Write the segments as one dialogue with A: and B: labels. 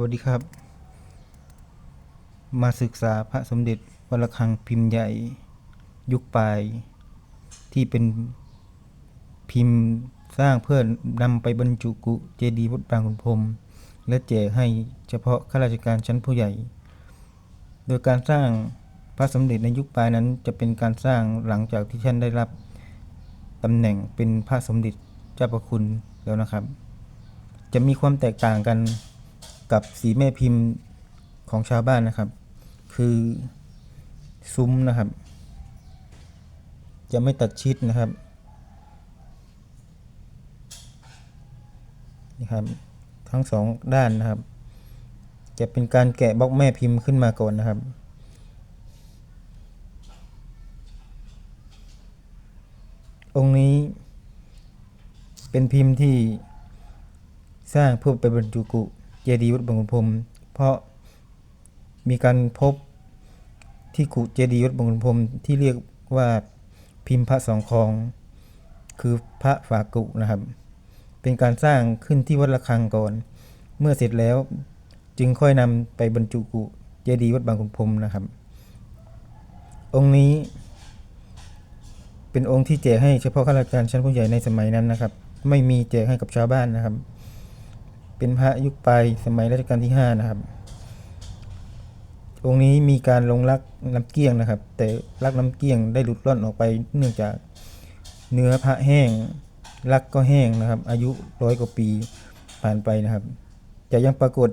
A: วัสดีครับ มาศึกษาพระสมเด็จวัดระฆังพิมพ์ใหญ่ ยุคปลาย ที่เป็นพิมพ์สร้างเพื่อนำไปบรรจุกุเจดีย์วัดบางขุนพรม และแจกให้เฉพาะข้าราชการชั้นผู้ใหญ่ โดยการสร้างพระสมเด็จในยุคปลายนั้นจะเป็นการสร้างหลังจากที่ท่านได้รับตำแหน่งเป็นพระสมเด็จเจ้าประคุณแล้วนะครับ จะมีความแตกต่างกัน กับสีแม่พิมพ์ของชาวบ้านนะครับ คือซุ้มนะครับ จะไม่ตัดชิดนะครับนี่ครับ ทั้งสองด้านนะครับ จะเป็นการแกะบล็อกแม่พิมพ์ขึ้นมาก่อนนะครับองค์นี้เป็นพิมพ์ที่สร้างเพื่อไปบรรจุกุ เจดีย์วัดบางขุนพรมเพราะมีการพบที่กุเจดีย์วัดบางขุนพรมที่เรียกว่าพิมพ์พระสองคอง คือพระฝากุนะครับ เป็นการสร้างขึ้นที่วัดระฆังก่อน เมื่อเสร็จแล้วจึงค่อยนำไปบรรจุกุเจดีย์วัดบางขุนพรมนะครับ องค์นี้เป็นองค์ที่แจกให้เฉพาะข้าราชการชั้นผู้ใหญ่ในสมัยนั้นนะครับ ไม่มีแจกให้กับชาวบ้านนะครับ เป็นพระยุคปลายสมัยรัชกาลที่ห้านะครับ องค์นี้มีการลงรักน้ำเกลี้ยงนะครับ แต่รักน้ำเกลี้ยงได้หลุดร่อนออกไปเนื่องจากเนื้อพระแห้งรักก็แห้งนะครับ อายุร้อยกว่าปีผ่านไปนะครับ จะยังปรากฏ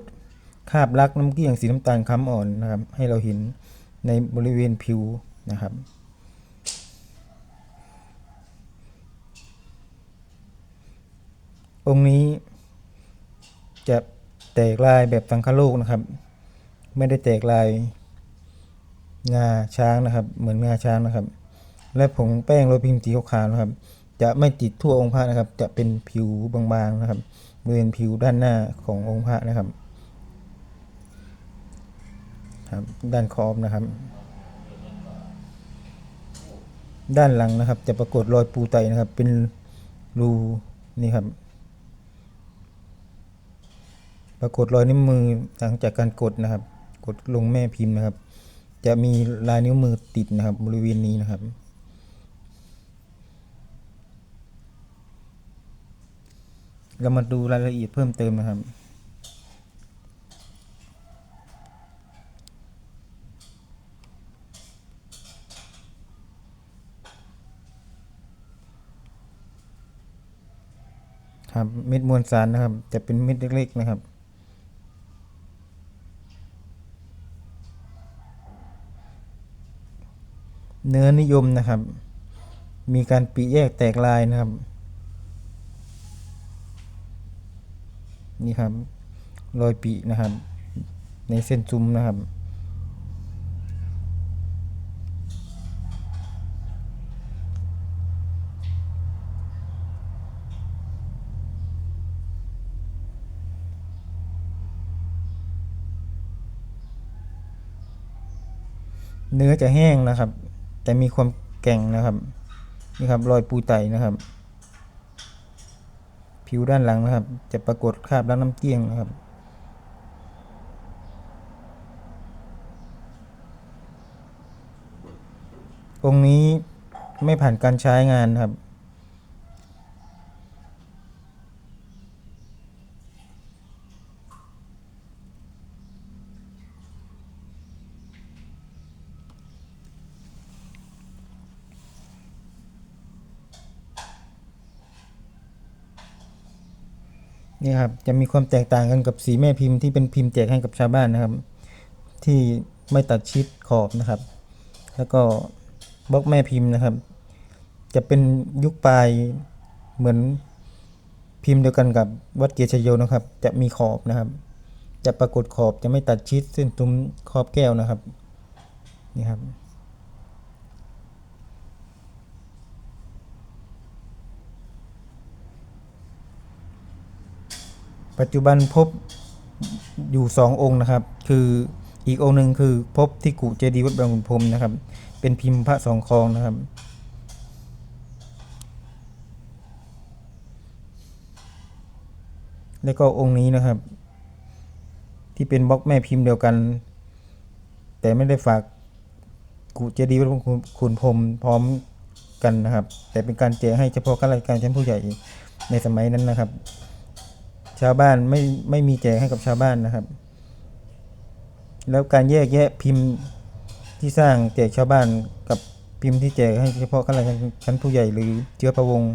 A: คาบรักน้ำเกลี้ยงสีน้ำตาลค้ำอ่อนนะครับ ให้เราเห็นในบริเวณผิวนะครับองค์นี้ จะแตกลายแบบสังคโลกนะครับ ไม่ได้แตกลายงาช้างนะครับ เหมือนงาช้างนะครับ และผงแป้งโรยพิมพ์สีขาวนะครับ จะไม่ติดทั่วองค์พระนะครับ จะเป็นผิวบางๆนะครับบริเวณผิวด้านหน้าขององค์พระนะครับครับด้านขอบนะครับ ด้านหลังนะครับ จะปรากฏรอยปูไตนะครับ เป็นรูนี่ครับ ปรากฏรอยนิ้วมือหลังจากการกดนะครับ กดลงแม่พิมพ์นะครับ จะมีลายนิ้วมือติดนะครับ บริเวณนี้นะครับเรามาดูรายละเอียดเพิ่มเติมนะครับ ครับเม็ดมวลสารนะครับ จะเป็นเม็ดเล็กๆนะครับ เนื้อนิยมนะครับ มีการปีแยกแตกลายนะครับ นี่ครับรอยปีนะครับ ในเส้นซุ้มนะครับ เนื้อจะแห้งนะครับ แต่มีความแก่งนะครับ นี่ครับรอยปูไตนะครับ ผิวด้านหลังนะครับ จะปรากฏคราบล้างน้ำเกลี้ยงนะครับองค์นี้ไม่ผ่านการใช้งานครับ นี่ครับจะมีความแตกต่างกันกับสีแม่พิมพ์ที่เป็นพิมพ์แจกให้กับชาวบ้านนะครับ ที่ไม่ตัดชิดขอบนะครับ แล้วก็บล็อกแม่พิมพ์นะครับ จะเป็นยุคปลายเหมือนพิมพ์เดียวกันกับวัดเกียรติชโยนะครับ จะมีขอบนะครับ จะปรากฏขอบจะไม่ตัดชิดเส้นตุ้มขอบแก้วนะครับนี่ครับ ปัจจุบันพบอยู่สององค์นะครับ คืออีกองค์หนึ่งคือพบที่กุเจดีย์วัดบางขุนพรมนะครับ เป็นพิมพ์พระสองคองนะครับ แล้วก็องค์นี้นะครับ ที่เป็นบล็อกแม่พิมพ์เดียวกัน แต่ไม่ได้ฝากกุเจดีย์วัดบางขุนพรมพร้อมกันนะครับ แต่เป็นการแจกให้เฉพาะข้าราชการชั้นผู้ใหญ่ในสมัยนั้นนะครับ ชาวบ้านไม่ไม่มีแจกให้กับชาวบ้านนะครับ แล้วการแยกแยะพิมพ์ที่สร้างแจกชาวบ้านกับพิมพ์ที่แจกให้เฉพาะข้าราชการชั้นผู้ใหญ่หรือเชื้อพระวงศ์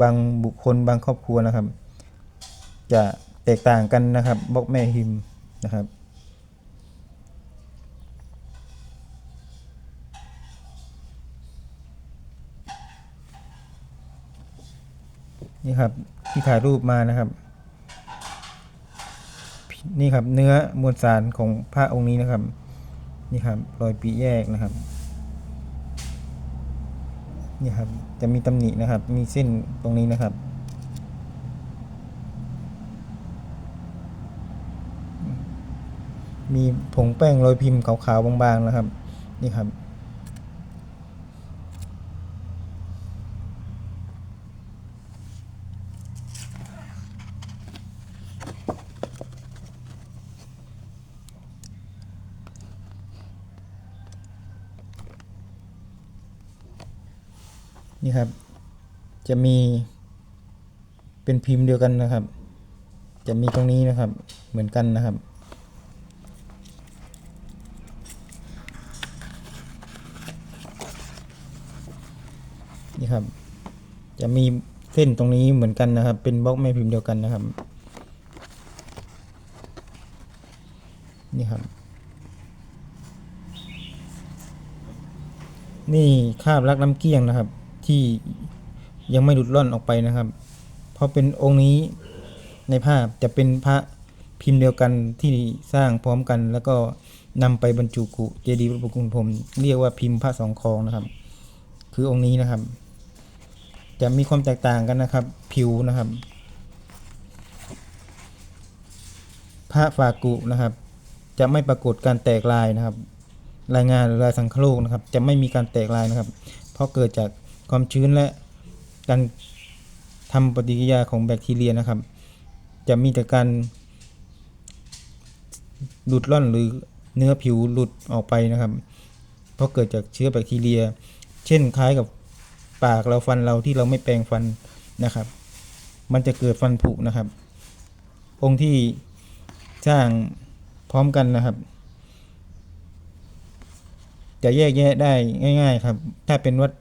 A: บางบุคคลบางครอบครัวนะครับ จะแตกต่างกันนะครับบล็อกแม่พิมพ์นะครับนี่ครับที่ถ่ายรูปมานะครับ นี่ครับเนื้อมวลสารของพระองค์นี้นะครับ นี่ครับรอยปีแยกนะครับ นี่ครับจะมีตำหนินะครับ มีเส้นตรงนี้นะครับ มีผงแป้งรอยพิมพ์ขาวๆบางๆนะครับ นี่ครับ นี่ครับ จะมีเป็นพิมพ์เดียวกันนะครับ จะมีตรงนี้นะครับเหมือนกันนะครับ นี่ครับ จะมีเส้นตรงนี้เหมือนกันนะครับ เป็นบล็อกแม่พิมพ์เดียวกันนะครับ นี่ครับนี่คาบลักน้ำเกลี้ยงนะครับ ที่ยังไม่หลุดล่อนออกไปนะครับ เพราะเป็นองค์นี้ในภาพจะเป็นพระพิมพ์เดียวกันที่สร้างพร้อมกัน แล้วก็นำไปบรรจุกุเจดีย์พระพุทธคุณพรมเรียกว่าพิมพ์พระสองคองนะครับ คือองค์นี้นะครับ จะมีความแตกต่างกันนะครับ ผิวนะครับ พระฝากุนะครับ จะไม่ปรากฏการแตกลายนะครับ รายงานหรือลายสังคโลกนะครับ จะไม่มีการแตกลายนะครับ เพราะเกิดจาก ความชื้นและการทำปฏิกิริยาของแบคทีเรียนะครับ จะมีแต่การหลุดล่อนหรือเนื้อผิวหลุดออกไปนะครับ เพราะเกิดจากเชื้อแบคทีเรีย เช่นคล้ายกับปากเราฟันเราที่เราไม่แปรงฟันนะครับ มันจะเกิดฟันผุนะครับ องค์ที่สร้างพร้อมกันนะครับ จะแยกแยะได้ง่าย ๆ ครับ ถ้าเป็นวัด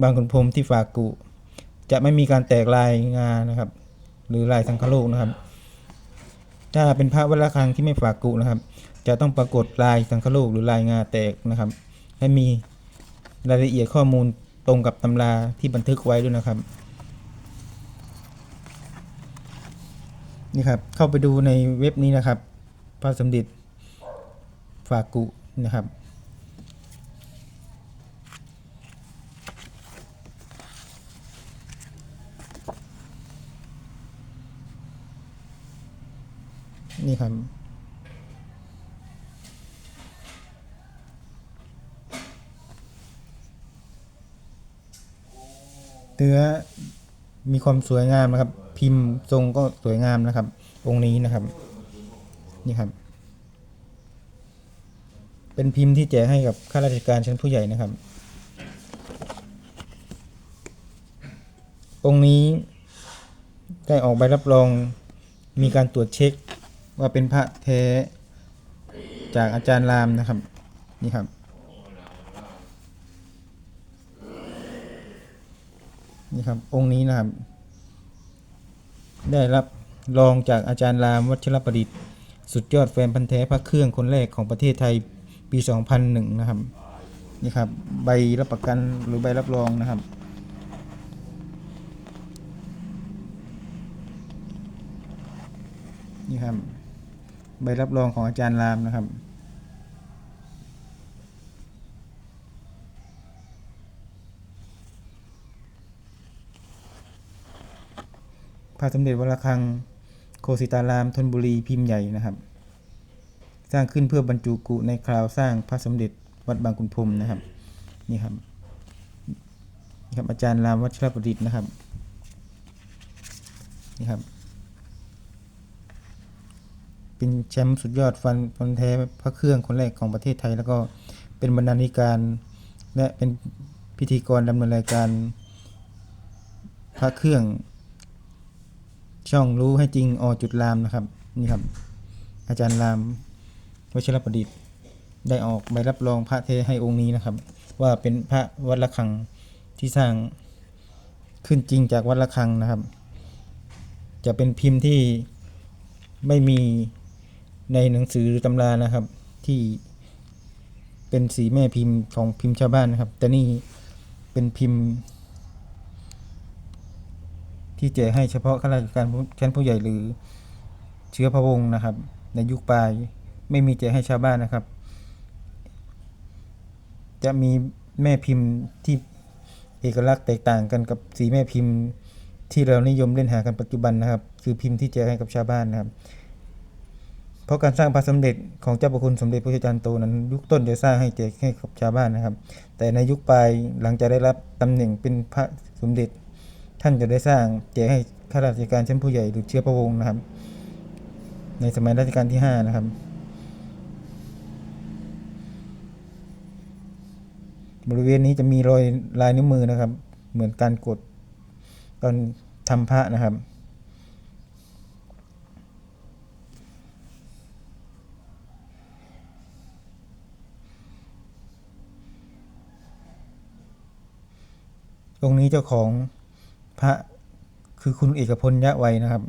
A: บางขุนพรมที่ฝากกุ จะไม่มีการแตกลายงานะครับ หรือลายสังคโลกนะครับ ถ้าเป็นพระวัดระฆังที่ไม่ฝากกุนะครับ จะต้องปรากฏลายสังคโลกหรือลายงาแตกนะครับ ให้มีรายละเอียดข้อมูลตรงกับตำราที่บันทึกไว้ด้วยนะครับนี่ครับเข้าไปดูในเว็บนี้นะครับพระสมเด็จฝากกุนะครับ นี่ครับ เนื้อมีความสวยงามนะครับ พิมพ์ทรงก็สวยงามนะครับ องค์นี้นะครับ นี่ครับ เป็นพิมพ์ที่แจกให้กับข้าราชการชั้นผู้ใหญ่นะครับ องค์นี้ได้ออกใบรับรองมีการตรวจเช็ค ว่าเป็นพระแท้จากอาจารย์รามนะครับ นี่ครับ นี่ครับองค์นี้นะครับ ได้รับรองจากอาจารย์รามวัชรประดิษฐ์ สุดยอดแฟนพันธ์แท้พระเครื่องคนแรกของประเทศไทยปี 2001 นะครับ นี่ครับ ใบรับประกันหรือใบรับรองนะครับนี่ครับ ใบรับรองของอาจารย์รามนะครับ พระสมเด็จวรคังโคสิตารามธนบุรีพิมพ์ใหญ่นะครับ สร้างขึ้นเพื่อบรรจุกุในคราวสร้างพระสมเด็จวัดบางขุนพรมนะครับนี่ครับนี่ครับอาจารย์รามวัชรประดิษฐ์นะครับนี่ครับ เป็นแชมป์สุดยอดฟันฟันแท้พระเครื่องคนแรกของประเทศไทย แล้วก็เป็นบรรณาธิการ และเป็นพิธีกรดำเนินรายการ พระเครื่อง ช่องรู้ให้จริงอจุดรามนะครับนี่ครับ อาจารย์รามวชิรประดิษฐ์ ได้ออกใบรับรองพระเทให้องค์นี้นะครับ ว่าเป็นพระวัดระฆังที่สร้างขึ้นจริงจากวัดระฆังนะครับ จะเป็นพิมพ์ที่ไม่มี ในหนังสือหรือตำรานะครับ ที่เป็นสีแม่พิมพ์ของพิมพ์ชาวบ้านนะครับ แต่นี่เป็นพิมพ์ ที่แจกให้เฉพาะข้าราชการชั้นผู้ใหญ่หรือเชื้อพระวงศ์นะครับ ในยุคปลายไม่มีแจกให้ชาวบ้านนะครับ จะมีแม่พิมพ์ที่เอกลักษณ์แตกต่างกันกับสีแม่พิมพ์ที่เรานิยมเล่นหากันปัจจุบันนะครับ คือพิมพ์ที่แจกให้กับชาวบ้านนะครับ เพราะการสร้างพระสมเด็จของเจ้าประคุณสมเด็จพระเจ้าจารย์โตนั้น ยุคต้นจะสร้างให้แจกให้กับชาวบ้านนะครับ แต่ในยุคปลายหลังจากได้รับตำแหน่งเป็นพระสมเด็จ ท่านจะได้สร้างแจกให้ข้าราชการชั้นผู้ใหญ่หรือเชื้อพระวงศ์นะครับ ในสมัยรัชกาลที่ห้านะครับ บริเวณนี้จะมีรอยลายนิ้วมือนะครับ เหมือนการกดตอนทำพระนะครับ องค์นี้เจ้าของพระคือคุณเอกพลยะไวนะครับ